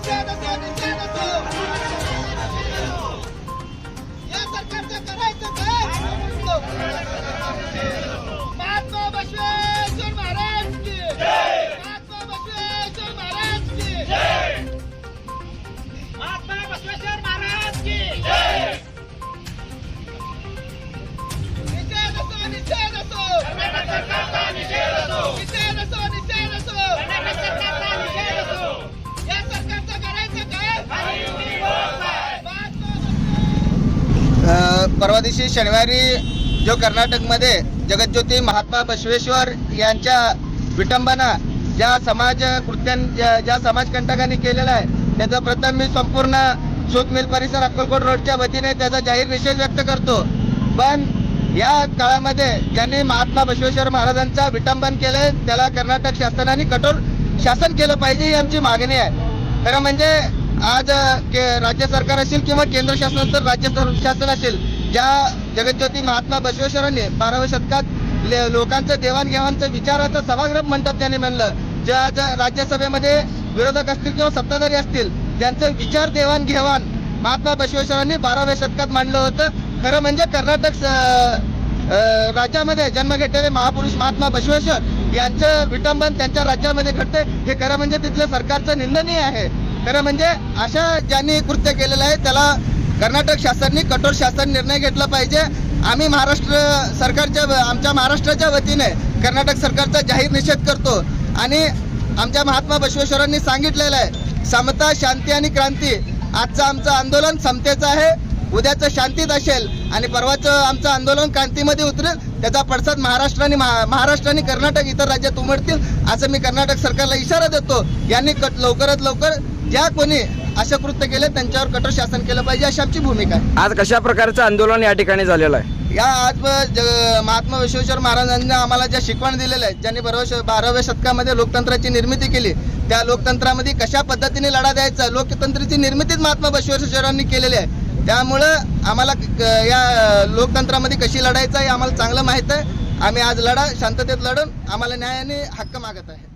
निषेध असो निषेध असो परवा दिवशी शनिवारी जो कर्नाटकमध्ये जगज्योती महात्मा बसवेश्वर यांच्या विटंबना ज्या समाज कृत्यां ज्या ज्या समाजकंटकांनी केलेला आहे त्याचा प्रथम मी संपूर्ण सूत मिल परिसर अक्कलकोट रोडच्या वतीने त्याचा जाहीर निषेध व्यक्त करतो. पण या काळामध्ये ज्यांनी महात्मा बसवेश्वर महाराजांचा विटंबन केलंय त्याला कर्नाटक शासनाने कठोर शासन केलं पाहिजे ही आमची मागणी आहे. खरं म्हणजे आज के- राज्य सरकार असेल किंवा केंद्र शासन तर राज्य शासन असेल ज्या जगज्योती महात्मा बसवेश्वरांनी बाराव्या शतकात ले- लोकांचं देवाणघेवाणचं विचाराचं सभागृह म्हणतात त्यांनी म्हणलं. ज्या ज्या राज्यसभेमध्ये विरोधक असतील किंवा सत्ताधारी असतील त्यांचं विचार देवाणघेवाण महात्मा बसवेश्वरांनी बाराव्या शतकात मांडलं होतं. खरं म्हणजे कर्नाटक स- राज्यामध्ये जन्म घेतलेले महापुरुष महात्मा बसवेश्वर यांचं विटंबन त्यांच्या राज्यामध्ये घडतंय. हे खरं म्हणजे तिथलं सरकारचं निंदनीय आहे. खरं म्हणजे अशा ज्यांनी कृत्य केलेलं आहे त्याला कर्नाटक शासनाने कठोर शासन निर्णय घेतला पाहिजे. आम्ही महाराष्ट्र सरकारच्या आमच्या महाराष्ट्राच्या वतीने कर्नाटक सरकारचा जाहीर निषेध करतो. आणि आमच्या महात्मा बसवेश्वरांनी सांगितलेलं आहे समता शांती आणि क्रांती. आजचं आमचं आंदोलन समतेचं आहे. उद्याचं शांतीत असेल आणि परवाचं आमचं आंदोलन क्रांतीमध्ये उतरेल. त्याचा पडसाद महाराष्ट्र आणि महा- महाराष्ट्र आणि कर्नाटक इतर राज्यात उमटतील असं मी कर्नाटक सरकारला इशारा देतो. यांनी कट लवकरात लवकर ज्या कोणी अशा कृत्य केले त्यांच्यावर कठोर शासन केलं पाहिजे अशी आमची भूमिका आहे. आज कशा प्रकारचं आंदोलन या ठिकाणी झालेलं आहे? या आज ज- महात्मा विश्वेश्वर महाराजांनी आम्हाला ज्या शिकवण दिलेल्या आहेत ज्यांनी बरोबर बाराव्या शतकामध्ये लोकतंत्राची निर्मिती केली त्या लोकतंत्रामध्ये कशा पद्धतीने लढा द्यायचा लोकतंत्राची निर्मितीच महात्मा बसवेश्वरांनी केलेली आहे. त्यामुळं आम्हाला क- या लोकतंत्रामध्ये कशी लढायचं हे आम्हाला चांगलं माहीत आहे. आम्ही आज लढा शांततेत लढून आम्हाला न्यायाने हक्क मागत आहे.